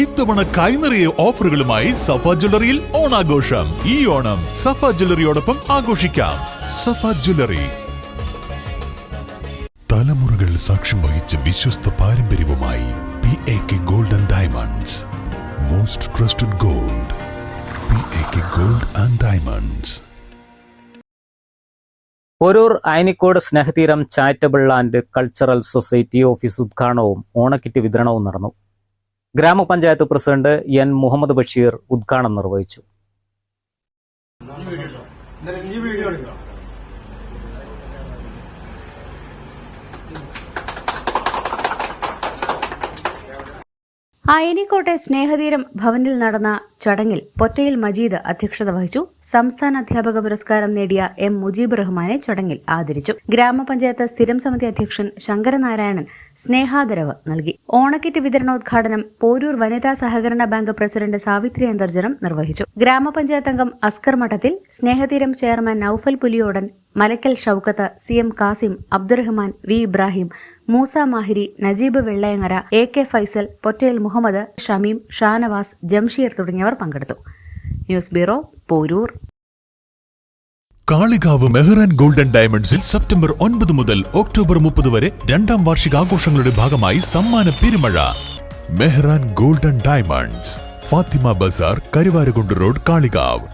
ഇത്തവണ കൈനിറിയ ഓഫറുകളുമായി സഫ ജ്വല്ലറിയിൽ ഓണാഘോഷം. ഈ ഓണം സഫ ജ്വല്ലറിയോടൊപ്പം ആഘോഷിക്കാം. സഫ ജ്വല്ലറി. തലമുറകൾ സാക്ഷ്യം വഹിച്ച വിശ്വസ്ത പാരമ്പര്യവുമായി P A K gold and diamonds most trusted gold P A K gold and diamonds ഒരൂർ Ayanikode Snehatheeram charitable and cultural society office ഉദ്ഘാടനവും ഓണക്കിറ്റ് വിതരണവും നടന്നു. ഗ്രാമപഞ്ചായത്ത് പ്രസിഡന്റ് എൻ മുഹമ്മദ് ബഷീർ ഉദ്ഘാടനം നിർവഹിച്ചു. അയനിക്കോട്ടെ സ്നേഹതീരം ഭവനിൽ നടന്ന ചടങ്ങിൽ പൊറ്റയിൽ മജീദ് അധ്യക്ഷത വഹിച്ചു. സംസ്ഥാന അധ്യാപക പുരസ്കാരം നേടിയ എം മുജീബ് റഹ്മാനെ ചടങ്ങിൽ ആദരിച്ചു. ഗ്രാമപഞ്ചായത്ത് സ്ഥിരം സമിതി അധ്യക്ഷൻ ശങ്കരനാരായണൻ സ്നേഹാദരവ് നൽകി. ഓണക്കിറ്റ് വിതരണോദ്ഘാടനം പോരൂർ വനിതാ സഹകരണ ബാങ്ക് പ്രസിഡന്റ് സാവിത്രി അന്തർജനം നിർവഹിച്ചു. ഗ്രാമപഞ്ചായത്ത് അംഗം Askar Madathil Snehatheeram chairman Naufal Puliyodan Malakkal Shoukath C M Kasim Abdurahman V Ibrahim Moosa Mahiri Najeeb Vellayangara A K Faisal Pottel Muhammad Shameem Shanavas Jamsheer തുടങ്ങിയവർ പങ്കെടുത്തു. News bureau Poroor. Kalikavu Mehran golden ഡയമണ്ട്സിൽ September ഒൻപത് മുതൽ October മുപ്പത് വരെ രണ്ടാം വാർഷികാഘോഷങ്ങളുടെ ഭാഗമായി സമ്മാന പെരുമഴ. Mehran golden diamonds Fathima Bazaar Karuvarakundu road Kalikavu.